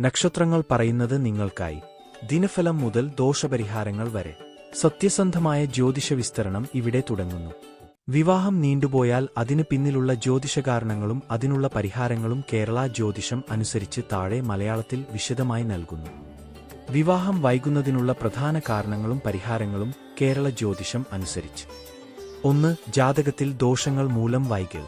നക്ഷത്രങ്ങൾ പറയുന്നത് നിങ്ങൾക്കായി. ദിനഫലം മുതൽ ദോഷപരിഹാരങ്ങൾ വരെ. സത്യസന്ധമായ ജ്യോതിഷ വിസ്തരണം ഇവിടെ തുടങ്ങുന്നു. വിവാഹം നീണ്ടുപോയാൽ അതിനു പിന്നിലുള്ള ജ്യോതിഷകാരണങ്ങളും അതിനുള്ള പരിഹാരങ്ങളും കേരള ജ്യോതിഷം അനുസരിച്ച് താഴെ മലയാളത്തിൽ വിശദമായി നൽകുന്നു. വിവാഹം വൈകുന്നതിനുള്ള പ്രധാന കാരണങ്ങളും പരിഹാരങ്ങളും കേരള ജ്യോതിഷം അനുസരിച്ച്. ഒന്ന് ജാതകത്തിൽ ദോഷങ്ങൾ മൂലം വൈകൽ.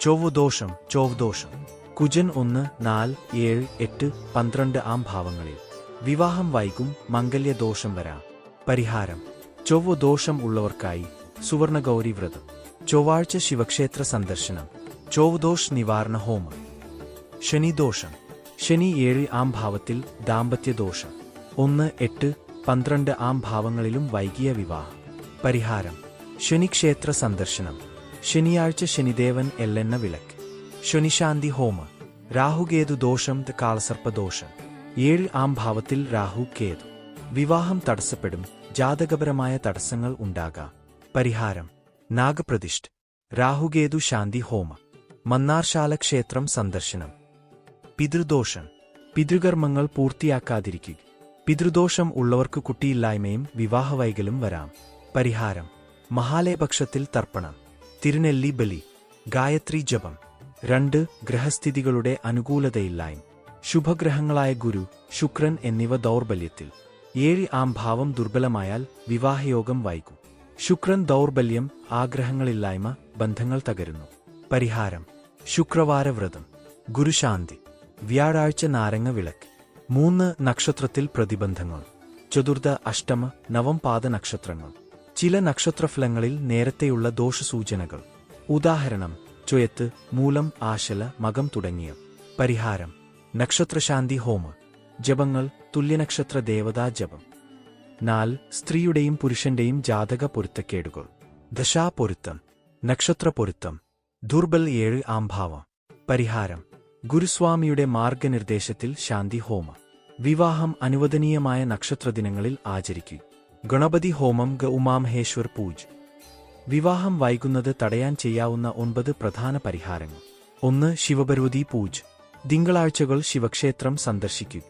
ചൊവ്വദോഷം ചൊവ്വദോഷം. കുജൻ ഒന്ന് നാല് ഏഴ് എട്ട് പന്ത്രണ്ട് ആം ഭാവങ്ങളിൽ. വിവാഹം വൈകും മംഗല്യദോഷം വരാം. പരിഹാരം. ചൊവ്വ ദോഷം ഉള്ളവർക്കായി സുവർണഗൗരി വ്രതം. ചൊവ്വാഴ്ച ശിവക്ഷേത്ര സന്ദർശനം. ചൊവ്വദോഷ് നിവാരണ ഹോമം. ശനിദോഷം ശനി ഏഴ് ആം ഭാവത്തിൽ ദാമ്പത്യദോഷം ഒന്ന് എട്ട് പന്ത്രണ്ട് ആം ഭാവങ്ങളിലും വൈകിയ വിവാഹം. പരിഹാരം. ശനിക്ഷേത്ര സന്ദർശനം. ശനിയാഴ്ച ശനിദേവൻ എല്ലെണ്ണ വിളക്ക്. ശനിശാന്തി ഹോമ. രാഹുകേതു ദോഷം കാളസർപ്പദോഷം. ഏഴ് ആം ഭാവത്തിൽ രാഹു കേതു വിവാഹം തടസ്സപ്പെടും ജാതകപരമായ തടസ്സങ്ങൾ ഉണ്ടാകാം. പരിഹാരം നാഗപ്രതിഷ്ഠ. രാഹുകേതു ശാന്തി ഹോമ. മന്നാർശാല ക്ഷേത്രം സന്ദർശനം. പിതൃദോഷം പിതൃകർമ്മങ്ങൾ പൂർത്തിയാക്കാതിരിക്കുക. പിതൃദോഷം ഉള്ളവർക്ക് കുട്ടിയില്ലായ്മയും വിവാഹവൈകലും വരാം. പരിഹാരം മഹാലയപക്ഷത്തിൽ തർപ്പണം. തിരുനെല്ലി ബലി. ഗായത്രി ജപം. രണ്ട് ഗ്രഹസ്ഥിതികളുടെ അനുകൂലതയില്ലായ്മ. ശുഭഗ്രഹങ്ങളായ ഗുരു ശുക്രൻ എന്നിവ ദൗർബല്യത്തിൽ. ഏഴ് ആം ഭാവം ദുർബലമായാൽ വിവാഹയോഗം വൈകും. ശുക്രൻ ദൗർബല്യം ആഗ്രഹങ്ങളില്ലായ്മ ബന്ധങ്ങൾ തകരുന്നു. പരിഹാരം ശുക്രവാരവ്രതം. ഗുരുശാന്തി വ്യാഴാഴ്ച നാരങ്ങ വിളക്ക്. മൂന്ന് നക്ഷത്രത്തിൽ പ്രതിബന്ധങ്ങൾ. ചതുർത്ഥ അഷ്ടമ നവം പാദ നക്ഷത്രങ്ങൾ. ചില നക്ഷത്രഫലങ്ങളിൽ നേരത്തെയുള്ള ദോഷസൂചനകൾ. ഉദാഹരണം ചുയത്ത് മൂലം ആശല മകം തുടങ്ങിയ. പരിഹാരം. നക്ഷത്രശാന്തി ഹോമ. ജപങ്ങൾ തുല്യനക്ഷത്ര ദേവതാ ജപം. നാല് സ്ത്രീയുടെയും പുരുഷന്റെയും ജാതക പൊരുത്തക്കേടുകൾ. ദശാപൊരുത്തം നക്ഷത്രപൊരുത്തം ദുർബൽ ഏഴ് ആംഭാവം. പരിഹാരം. ഗുരുസ്വാമിയുടെ മാർഗനിർദ്ദേശത്തിൽ ശാന്തി ഹോമ. വിവാഹം അനുവദനീയമായ നക്ഷത്രദിനങ്ങളിൽ ആചരിക്കുക ഗണപതി ഹോമം ഗ ഉമാമഹേശ്വർ പൂജ്. വിവാഹം വൈകുന്നത് തടയാൻ ചെയ്യാവുന്ന ഒൻപത് പ്രധാന പരിഹാരങ്ങൾ. ഒന്ന് ശിവപർവതി പൂജ്. തിങ്കളാഴ്ചകൾ ശിവക്ഷേത്രം സന്ദർശിക്കുക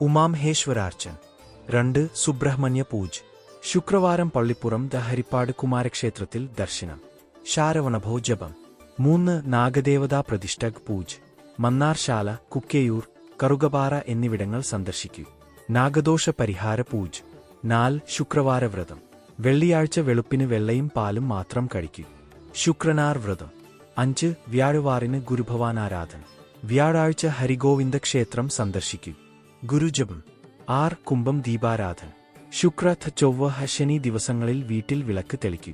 ഉമാംഹേശ്വരാർച്ച രണ്ട് സുബ്രഹ്മണ്യ പൂജ്. ശുക്രവാരം പള്ളിപ്പുറം ദ ഹരിപ്പാട് കുമാരക്ഷേത്രത്തിൽ ദർശനം. ശാരവണഭോ ജപം. മൂന്ന് നാഗദേവതാ പ്രതിഷ്ഠക് പൂജ്. മന്നാർശാല കുക്കേയൂർ കറുകപാറ എന്നിവിടങ്ങൾ സന്ദർശിക്കൂ. നാഗദോഷ പരിഹാര പൂജ്. നാല് ശുക്രവാര വ്രതം വെള്ളിയാഴ്ച വെളുപ്പിന് വെള്ളയും പാലും മാത്രം കഴിക്കൂ. ശുക്രനാർ വ്രതം. അഞ്ച് വ്യാഴവാറിന് ഗുരുഭവാനാരാധന. വ്യാഴാഴ്ച ഹരിഗോവിന്ദ ക്ഷേത്രം സന്ദർശിക്കൂ. ഗുരുജപം. ആർ കുംഭം ദീപാരാധന. ശുക്ര ഥ ചൊവ്വ ഹശനി ശനി ദിവസങ്ങളിൽ വീട്ടിൽ വിളക്ക് തെളിക്കൂ.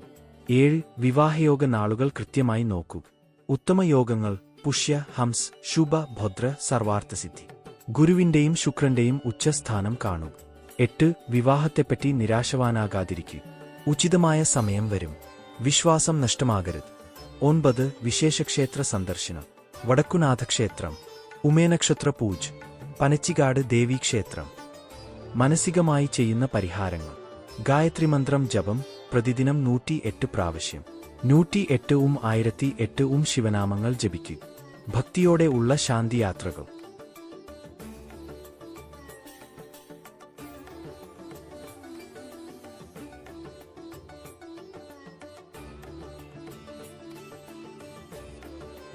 ഏഴ് വിവാഹയോഗ നാളുകൾ കൃത്യമായി നോക്കൂ. ഉത്തമയോഗങ്ങൾ പുഷ്യ ഹംസ് ശുഭ ഭദ്ര സർവാർത്ഥസിദ്ധി. ഗുരുവിന്റെയും ശുക്രന്റെയും ഉച്ചസ്ഥാനം കാണൂ. എട്ട് വിവാഹത്തെപ്പറ്റി നിരാശവാനാകാതിരിക്കൂ. ഉചിതമായ സമയം വരും. വിശ്വാസം നഷ്ടമാകരുത്. ഒൻപത് വിശേഷക്ഷേത്ര സന്ദർശനം. വടക്കുനാഥക്ഷേത്രം. ഉമേനക്ഷത്ര പൂജ്. പനച്ചികാട് ദേവീക്ഷേത്രം. മനസികമായി ചെയ്യുന്ന പരിഹാരങ്ങൾ. ഗായത്രി മന്ത്രം ജപം പ്രതിദിനം നൂറ്റി എട്ട് പ്രാവശ്യം. നൂറ്റി എട്ട് ഉം ആയിരത്തി എട്ട് ഉം ശിവനാമങ്ങൾ ജപിക്കുക ഭക്തിയോടെ ഉള്ള ശാന്തിയാത്രകൾ.